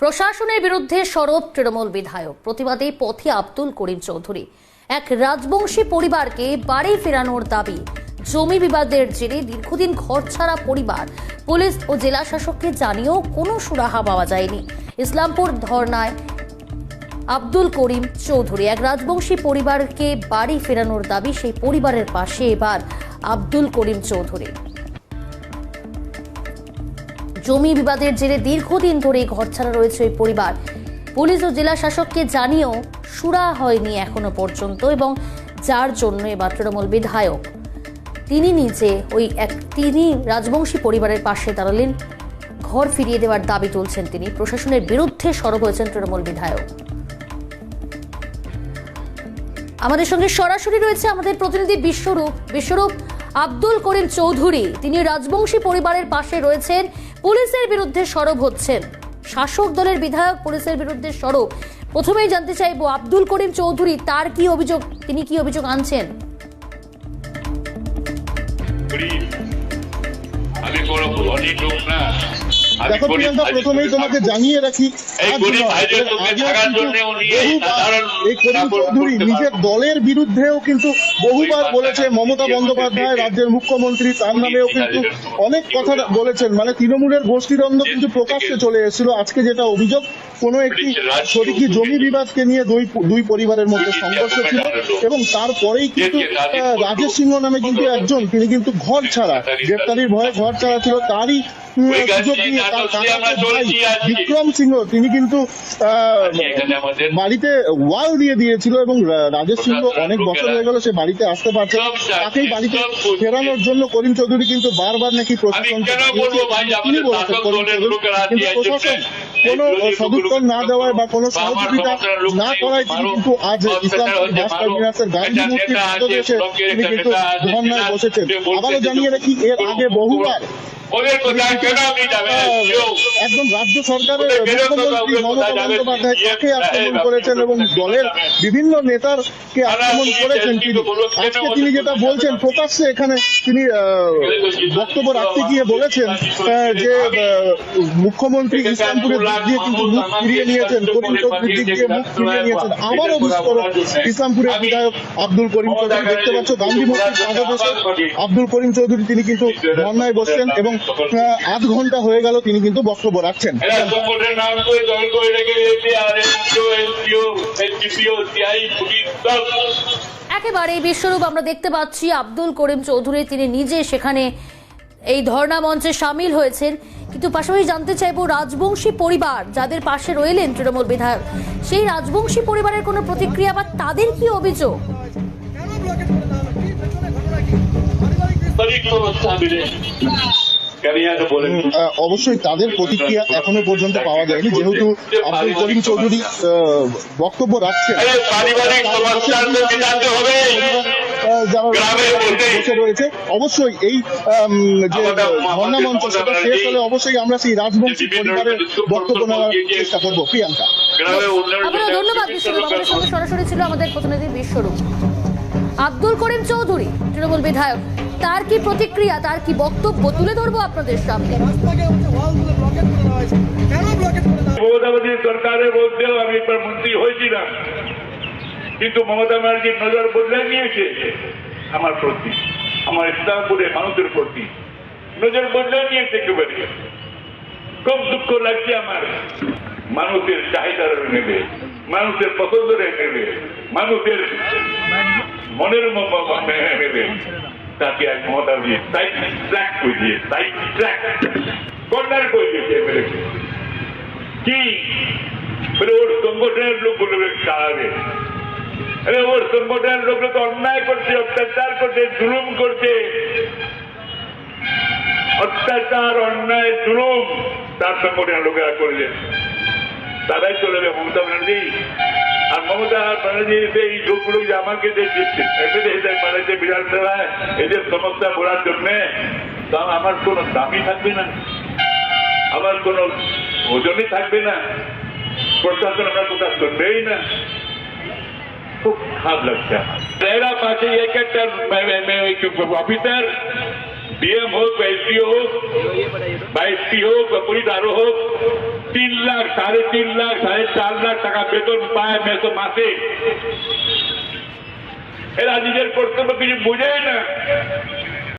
প্রশাসনের বিরুদ্ধে সরব তৃণমূল বিধায়ক, প্রতিবাদে পথে আব্দুল করিম চৌধুরী। এক রাজবংশী পরিবারকে বাড়ি ফেরানোর দাবি, জমি বিবাদের জেরে দীর্ঘদিন ঘর ছাড়া পরিবার। পুলিশ ও জেলা শাসককে জানিয়েও কোনো সুরাহা পাওয়া যায়নি। ইসলামপুর ধর্নায় আব্দুল করিম চৌধুরী, এক রাজবংশী পরিবারকে বাড়ি ফেরানোর দাবি সেই পরিবারের পাশে এবার আব্দুল করিম চৌধুরী। জমি বিবাদের জেরে দীর্ঘদিন ধরে ঘর ছাড়া রয়েছে ওই পরিবার। পুলিশ ও জেলা শাসককে জানিয়েও সুরা হয়নি এখনও পর্যন্ত এবং যার জন্য এবার তৃণমূল বিধায়ক। তিনি নিজে ওই এক তিনি রাজবংশী পরিবারের পাশে দাঁড়ালেন। ঘর ফিরিয়ে দেওয়ার দাবি তুলছেন তিনি। প্রশাসনের বিরুদ্ধে সরব হয়েছেন তৃণমূল বিধায়ক। আমাদের সঙ্গে সরাসরি রয়েছে আমাদের প্রতিনিধি বিশ্বরূপ। বিশ্বরূপ আব্দুল করিম চৌধুরী। তিনি রাজবংশী পরিবারের পাশে রয়েছেন। পুলিশের বিরুদ্ধে সরব হচ্ছেন শাসক দলের বিধায়ক পুলিশের বিরুদ্ধে সরব প্রথমেই জানতে চাইব আব্দুল করিম চৌধুরী, তার কি অভিযোগ, তিনি কি অভিযোগ আনছেন। আমি ধনী লোক না দেখো প্রিয়াঙ্কা প্রথমেই তোমাকে জানিয়ে রাখি এই করিম চৌধুরী নিজের দলের বিরুদ্ধেও কিন্তু বহুবার বলেছে মমতা বন্দ্যোপাধ্যায় রাজ্যের মুখ্যমন্ত্রী তার নামেও কিন্তু অনেক কথা বলেছেন। মানে তৃণমূলের গোষ্ঠীদ্বন্দ্ব কিন্তু প্রকাশ্যে চলে এসেছিল। আজকে যেটা অভিযোগ কোনো একটি শরিকি জমি বিবাদকে নিয়ে দুই দুই পরিবারের মধ্যে সংঘর্ষ ছিল এবং তারপরেই কিন্তু রাজেশ সিংহ নামে কিন্তু একজন তিনি কিন্তু ঘর ছাড়া গ্রেপ্তারির ভয়ে ঘর ছাড়া ছিল। তারই সুযোগ নিয়ে বিক্রম সিংহ তিনি কিন্তু আমাদের বাড়িতে ওয়াল দিয়ে দিয়েছিল এবং রাজেশ সিংহ অনেক বছর হয়ে গেল সে বাড়িতে আসতে পারছে তাকেই বাড়িতে ফেরানোর জন্য করিম চৌধুরী কিন্তু বারবার নাকি প্রশাসন তিনি বলেছেন করিম চৌধুরী কিন্তু প্রশাসন কোনো সদুত্তর না দেওয়ায় বা কোনো সহযোগিতা না করায় তিনি কিন্তু আজ বাস মারো। টার্মিনাসের গান্ধী মূর্তির আছে, তিনি কিন্তু নেতা ধর্নায় বসেছেন। আবারও জানিয়ে রাখি এর আগে বহুবার একদম রাজ্য সরকারের মুখ্যমন্ত্রী মমতা বন্দ্যোপাধ্যায় ইয়ে, তাকে আক্রমণ করেছেন এবং দলের বিভিন্ন নেতারকে আক্রমণ করেছেন তিনি? আজকে তিনি যেটা বলছেন প্রকাশ্যে এখানে তিনি আহ, বক্তব্য রাখতে গিয়ে বলেছেন যে মুখ্যমন্ত্রী ইসলামপুরের দিক দিয়ে কিন্তু মুখ ফিরিয়ে নিয়েছেন করিম চৌধুরীর দিক দিয়ে মুখ ফিরিয়ে নিয়েছেন। আবারও বিস্ফোরক ইসলামপুরের বিধায়ক আব্দুল করিম চৌধুরী। দেখতে পাচ্ছ গান্ধী মূর্তির পাদদেশে আব্দুল করিম চৌধুরী তিনি কিন্তু ধর্নায় বসছেন এবং আধ ঘণ্টা হয়ে গেল তিনি কিন্তু বক্তব্য রাখছেন। একেবারে বিশ্বরূপ আমরা দেখতে পাচ্ছি আব্দুল করিম চৌধুরী তিনি নিজে সেখানে এই ধর্ণা মঞ্চে সামিল হয়েছেন। কিন্তু পাশাপাশি জানতে চাইব রাজবংশী পরিবার যাদের পাশে রইলেন তৃণমূল বিধায়ক। সেই রাজবংশী পরিবারের কোনো প্রতিক্রিয়া বা তাদের কি অভিযোগ? অবশ্যই তাদের প্রতিক্রিয়া এখনও পর্যন্ত পাওয়া যায়নি। যেহেতু আব্দুল করিম চৌধুরী বক্তব্য রাখছেন। যারা বসে রয়েছে অবশ্যই এই যে আমাদের ধর্ণা মঞ্চ সেটা শেষ হলে অবশ্যই আমরা সেই রাজবংশী পরিবারের বক্তব্য নেওয়ার চেষ্টা করব। প্রিয়াঙ্কা। গ্রামে ধন্যবাদ বিশ্বরূপ আমাদের সঙ্গে সরাসরি ছিল আমাদের প্রতিনিধি বিশ্বরূপ। আব্দুল করিম চৌধুরী তৃণমূল বিধায়ক তার কি প্রতিক্রিয়া তার কি বক্তব্য তুলে ধরবো আপনাদের সামনে। সরকারের মধ্যেও আমি একবার মন্ত্রী হয়েছিলাম কিন্তু মমতা ব্যানার্জির নজর বদলে নিয়েছে আমার প্রতি, আমার ইসলামপুরের মানুষের প্রতি। নজর বদলে নিয়েছে একেবারে। খুব দুঃখ লাগছে আমার। মানুষের চাহিদার নেবে, মানুষের পছন্দের নেবে, মানুষের মনের নেবে। তাকে এক মমতা দিয়ে সাইড ট্র্যাক করে দিয়ে সাইড ট্র্যাক কর্নার করে দিয়েছে কি? ওর সংগঠনের লোকগুলো চালাবে ওর সংগঠনের লোকগুলো তো অন্যায় করছে, অত্যাচার করছে, জুলুম করছে। অত্যাচার, অন্যায়, জুলুম, তার সংগঠনের লোকেরা করবে তারাই চলে যাবে মমতা ব্যানার্জি। আর মমতা ব্যানার্জি এই লোকগুলো যে আমাকে যে এদের বানাইছে বিধানসভায় এদের সমস্যা বলার জন্যে, তা আমার কোনো দামি থাকবে না। আমার কোনো ওজনই থাকবে না। প্রশাসন আমার কোথাও শুনবেই না। খুব খারাপ লাগছে আমার এরা পাশে এক একটা অফিসার ডিএম হোক বা এসপি হোক বা এসপি হোক বা পুলিশ আরও হোক তিন লাখ সাড়ে তিন লাখ সাড়ে চার লাখ টাকা বেতন পায় মেতো মাসে এরা নিজের কর্তব্য কিছু বুঝেই না